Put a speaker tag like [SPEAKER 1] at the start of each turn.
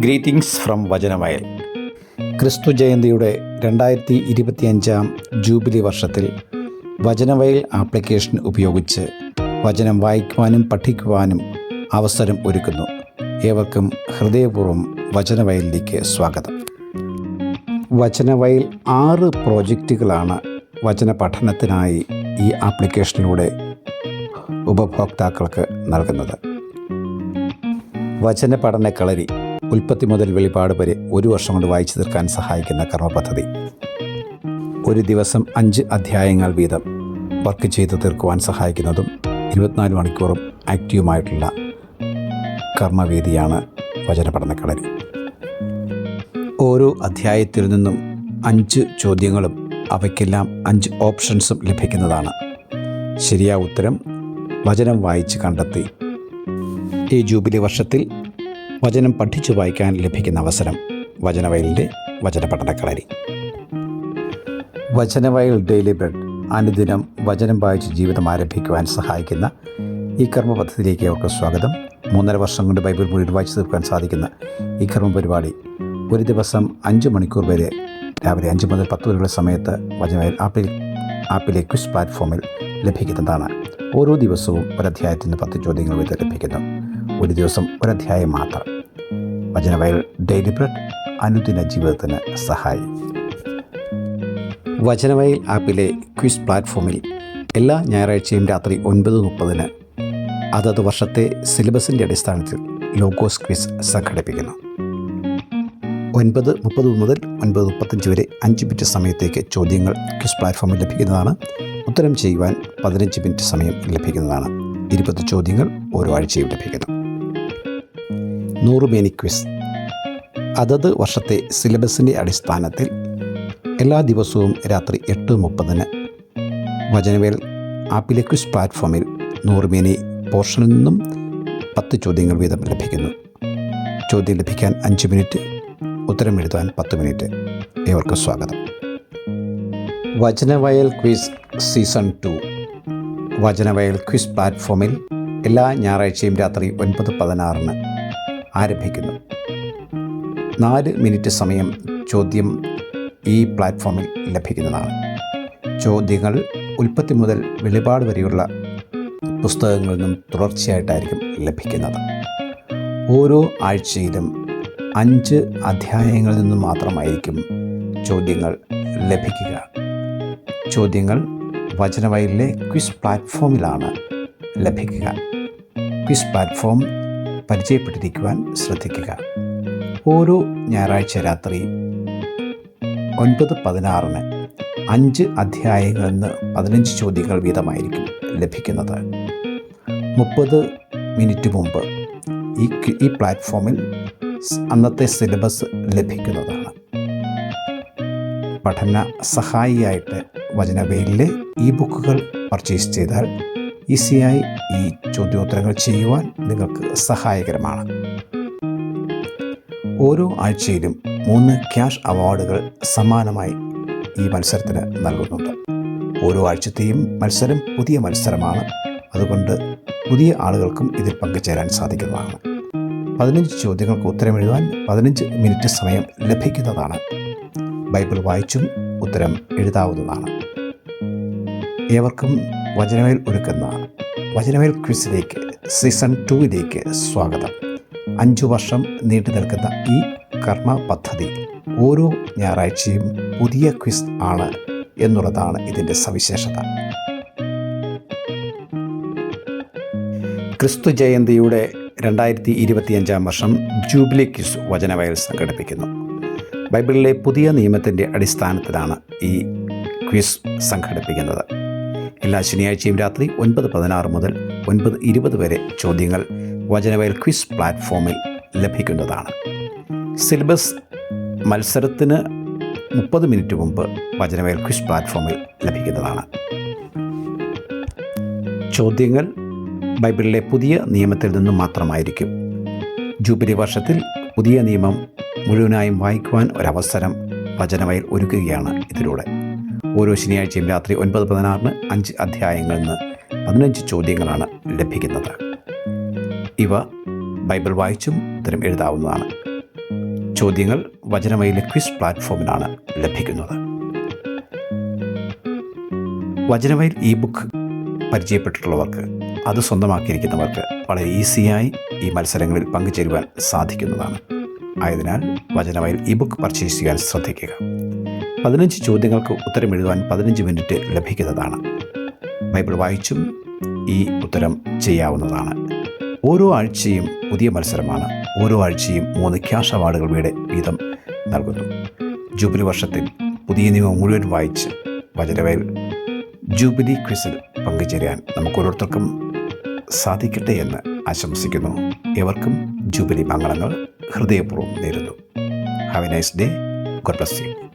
[SPEAKER 1] Greetings from Vachanavayal ക്രിസ്തു ജയന്തിയുടെ രണ്ടായിരത്തി ഇരുപത്തിയഞ്ചാം ജൂബിലി വർഷത്തിൽ വചനവയൽ ആപ്ലിക്കേഷൻ ഉപയോഗിച്ച് വചനം വായിക്കുവാനും പഠിക്കുവാനും അവസരം ഒരുക്കുന്നു. ഏവർക്കും ഹൃദയപൂർവം വചനവയലിലേക്ക് സ്വാഗതം. വചനവയൽ ആറ് പ്രോജക്റ്റുകളാണ് വചന പഠനത്തിനായി ഈ ആപ്ലിക്കേഷനിലൂടെ ഉപഭോക്താക്കൾക്ക് നൽകുന്നത്. വചന പഠന കളരി ഉൽപ്പത്തി മുതൽ വെളിപാട് വരെ ഒരു വർഷം കൊണ്ട് വായിച്ചു തീർക്കാൻ സഹായിക്കുന്ന കർമ്മപദ്ധതി. ഒരു ദിവസം അഞ്ച് അധ്യായങ്ങൾ വീതം വർക്ക് ചെയ്ത് തീർക്കുവാൻ സഹായിക്കുന്നതും ഇരുപത്തിനാല് മണിക്കൂറും ആക്റ്റീവുമായിട്ടുള്ള കർമ്മവേദിയാണ് വചനപഠനക്കളരി കളരി ഓരോ അധ്യായത്തിൽ നിന്നും അഞ്ച് ചോദ്യങ്ങളും അവയ്ക്കെല്ലാം അഞ്ച് ഓപ്ഷൻസും ലഭിക്കുന്നതാണ്. ശരിയായ ഉത്തരം വചനം വായിച്ച് കണ്ടെത്തി. ഈ ജൂബിലി വർഷത്തിൽ വചനം പഠിച്ചു വായിക്കാൻ ലഭിക്കുന്ന അവസരം വചനവയലിന്റെ വചനപഠനക്കളരി വചനവയൽ ഡെയിലി ബ്രെഡ് അനുദിനം വചനം വായിച്ച് ജീവിതം ആരംഭിക്കുവാൻ സഹായിക്കുന്ന ഈ കർമ്മ പദ്ധതിയിലേക്ക് അവർക്ക് സ്വാഗതം. മൂന്നര വർഷം കൊണ്ട് ബൈബിൾ മുഴുവൻ വായിച്ചു തീർക്കാൻ സാധിക്കുന്ന ഈ കർമ്മ പരിപാടി ഒരു ദിവസം അഞ്ച് മണിക്കൂർ വരെ രാവിലെ അഞ്ച് മുതൽ പത്ത് വരെയുള്ള സമയത്ത് വചനവയൽ ആപ്പിൽ ആപ്പിലെ ക്വിസ് പ്ലാറ്റ്ഫോമിൽ ലഭിക്കുന്നതാണ്. ഓരോ ദിവസവും ഒരധ്യായത്തിന് പത്ത് ചോദ്യങ്ങൾ വീതം ലഭിക്കുന്നു. ഒരു ദിവസം ഒരധ്യായം മാത്രം. വചനവയൽ ഡെയിലി ബ്രെഡ് അനുദിന ജീവിതത്തിന് സഹായി. വചനവയൽ ആപ്പിലെ ക്വിസ് പ്ലാറ്റ്ഫോമിൽ എല്ലാ ഞായറാഴ്ചയും രാത്രി ഒൻപത് മുപ്പതിന് അതത് വർഷത്തെ സിലബസിന്റെ അടിസ്ഥാനത്തിൽ ലോഗോസ് ക്വിസ് സംഘടിപ്പിക്കുന്നു. ഒൻപത് മുപ്പത് മുതൽ ഒൻപത് മുപ്പത്തഞ്ച് വരെ അഞ്ച് മിനിറ്റ് സമയത്തേക്ക് ചോദ്യങ്ങൾ ക്വിസ് പ്ലാറ്റ്ഫോമിൽ ലഭിക്കുന്നതാണ്. ഉത്തരം ചെയ്യുവാൻ പതിനഞ്ച് മിനിറ്റ് സമയം ലഭിക്കുന്നതാണ്. ഇരുപത് ചോദ്യങ്ങൾ ഓരോ ആഴ്ചയും ലഭിക്കുന്നു. നൂറ് മേനി ക്വിസ്. അതത് വർഷത്തെ സിലബസിന്റെ അടിസ്ഥാനത്തിൽ എല്ലാ ദിവസവും രാത്രി എട്ട് മുപ്പതിന് വചനവേൽ ആപ്പിലെ ക്വിസ് പ്ലാറ്റ്ഫോമിൽ നൂറ് മേനി പോർഷനിൽ നിന്നും പത്ത് ചോദ്യങ്ങൾ വീതം ലഭിക്കുന്നു. ചോദ്യം ലഭിക്കാൻ അഞ്ച് മിനിറ്റ് ഉത്തരം എഴുതാൻ പത്ത് മിനിറ്റ്. ഏവർക്കും സ്വാഗതം. Vachanavayal quiz season two. Vachanavayal quiz പ്ലാറ്റ്ഫോമിൽ എല്ലാ ഞായറാഴ്ചയും രാത്രി ഒൻപത് പതിനാറിന് ആരംഭിക്കുന്നു. നാല് മിനിറ്റ് സമയം ചോദ്യം ഈ പ്ലാറ്റ്ഫോമിൽ ലഭിക്കുന്നതാണ്. ചോദ്യങ്ങൾ ഉൽപ്പത്തി മുതൽ വെളിപാട് വരെയുള്ള പുസ്തകങ്ങളിൽ നിന്നും തുടർച്ചയായിട്ടായിരിക്കും ലഭിക്കുന്നത്. ഓരോ ആഴ്ചയിലും അഞ്ച് അധ്യായങ്ങളിൽ നിന്നും മാത്രമായിരിക്കും ചോദ്യങ്ങൾ ലഭിക്കുക. ചോദ്യങ്ങൾ വചനവയലിലെ ക്വിസ് പ്ലാറ്റ്ഫോമിലാണ് ലഭിക്കുക. ക്വിസ് പ്ലാറ്റ്ഫോം പരിചയപ്പെട്ടിരിക്കുവാൻ ശ്രദ്ധിക്കുക. ഓരോ ഞായറാഴ്ച രാത്രി ഒൻപത് പതിനാറിന് അഞ്ച് അധ്യായങ്ങളിൽ നിന്ന് പതിനഞ്ച് ചോദ്യങ്ങൾ വീതമായിരിക്കും ലഭിക്കുന്നത്. മുപ്പത് മിനിറ്റ് മുമ്പ് ഈ ഈ പ്ലാറ്റ്ഫോമിൽ അന്നത്തെ സിലബസ് ലഭിക്കുന്നതാണ്. പഠന സഹായിയായിട്ട് വചനവേലിലെ ഈ ബുക്കുകൾ പർച്ചേസ് ചെയ്താൽ ഈസിയായി ഈ ചോദ്യോത്തരങ്ങൾ ചെയ്യുവാൻ നിങ്ങൾക്ക് സഹായകരമാണ്. ഓരോ ആഴ്ചയിലും മൂന്ന് ക്യാഷ് അവാർഡുകൾ സമാനമായി ഈ മത്സരത്തിന് നൽകുന്നുണ്ട്. ഓരോ ആഴ്ചത്തെയും മത്സരം പുതിയ മത്സരമാണ്. അതുകൊണ്ട് പുതിയ ആളുകൾക്കും ഇതിൽ പങ്കുചേരാൻ സാധിക്കുന്നതാണ്. പതിനഞ്ച് ചോദ്യങ്ങൾക്ക് ഉത്തരം എഴുതാൻ പതിനഞ്ച് മിനിറ്റ് സമയം ലഭിക്കുന്നതാണ്. ബൈബിൾ വായിച്ചും ഉത്തരം എഴുതാവുന്നതാണ്. ഏവർക്കും വചനമേൽ ഒരുക്കുന്ന വചനമേൽ ക്വിസിലേക്ക് സീസൺ ടുവിലേക്ക് സ്വാഗതം. അഞ്ചു വർഷം നീണ്ടു നിൽക്കുന്ന ഈ കർമ്മ പദ്ധതി ഓരോ ഞായറാഴ്ചയും പുതിയ ക്വിസ് ആണ് എന്നുള്ളതാണ് ഇതിന്റെ സവിശേഷത. ക്രിസ്തു ജയന്തിയുടെ രണ്ടായിരത്തി ഇരുപത്തിയഞ്ചാം വർഷം ജൂബിലി ക്വിസ് വചനവയൽ സംഘടിപ്പിക്കുന്നു. ബൈബിളിലെ പുതിയ നിയമത്തിന്റെ അടിസ്ഥാനത്തിലാണ് ഈ ക്വിസ് സംഘടിപ്പിക്കുന്നത്. എല്ലാ ശനിയാഴ്ചയും രാത്രി ഒൻപത് പതിനാറ് മുതൽ ഒൻപത് ഇരുപത് വരെ ചോദ്യങ്ങൾ വചനവയൽ ക്വിസ് പ്ലാറ്റ്ഫോമിൽ ലഭിക്കുന്നതാണ്. സിലബസ് മത്സരത്തിന് മുപ്പത് മിനിറ്റ് മുമ്പ് വചനവയൽ ക്വിസ് പ്ലാറ്റ്ഫോമിൽ ലഭിക്കുന്നതാണ്. ചോദ്യങ്ങൾ ബൈബിളിലെ പുതിയ നിയമത്തിൽ നിന്നും മാത്രമായിരിക്കും. ജൂബിലി വർഷത്തിൽ പുതിയ നിയമം മുഴുവനായും വായിക്കുവാൻ ഒരവസരം വചനവയൽ ഒരുക്കുകയാണ് ഇതിലൂടെ. ഓരോ ശനിയാഴ്ചയും രാത്രി ഒൻപത് പതിനാറിന് അഞ്ച് അധ്യായങ്ങളിൽ നിന്ന് പതിനഞ്ച് ചോദ്യങ്ങളാണ് ലഭിക്കുന്നത്. ഇവ ബൈബിൾ വായിച്ചും ഉത്തരം എഴുതാവുന്നതാണ്. ചോദ്യങ്ങൾ വചനമയിലെ ക്വിസ് പ്ലാറ്റ്ഫോമിലാണ് ലഭിക്കുന്നത്. വചനമയിൽ ഇ ബുക്ക് പരിചയപ്പെട്ടിട്ടുള്ളവർക്ക് അത് സ്വന്തമാക്കിയിരിക്കുന്നവർക്ക് വളരെ ഈസിയായി ഈ മത്സരങ്ങളിൽ പങ്കുചേരുവാൻ സാധിക്കുന്നതാണ്. ആയതിനാൽ വചനവയൽ ഇ ബുക്ക് പർച്ചേസ് ചെയ്യാൻ ശ്രദ്ധിക്കുക. പതിനഞ്ച് ചോദ്യങ്ങൾക്ക് ഉത്തരം എഴുതുവാൻ പതിനഞ്ച് മിനിറ്റ് ലഭിക്കുന്നതാണ്. ബൈബിൾ വായിച്ചും ഈ ഉത്തരം ചെയ്യാവുന്നതാണ്. ഓരോ ആഴ്ചയും പുതിയ മത്സരമാണ്. ഓരോ ആഴ്ചയും മൂന്ന് ക്യാഷ് അവാർഡുകൾ വീടെ വീതം നൽകുന്നു. ജൂബിലി വർഷത്തിൽ പുതിയ നിയമം മുഴുവൻ വായിച്ച് വചനവയൽ ജൂബിലി ക്വിസിൽ പങ്കുചേരാൻ നമുക്ക് ഓരോരുത്തർക്കും സാധിക്കട്ടെ എന്ന് ആശംസിക്കുന്നു. ഏവർക്കും ജൂബിലി മംഗളങ്ങൾ ഹൃദയപൂർവം നേരുന്നു. Have a nice day God bless you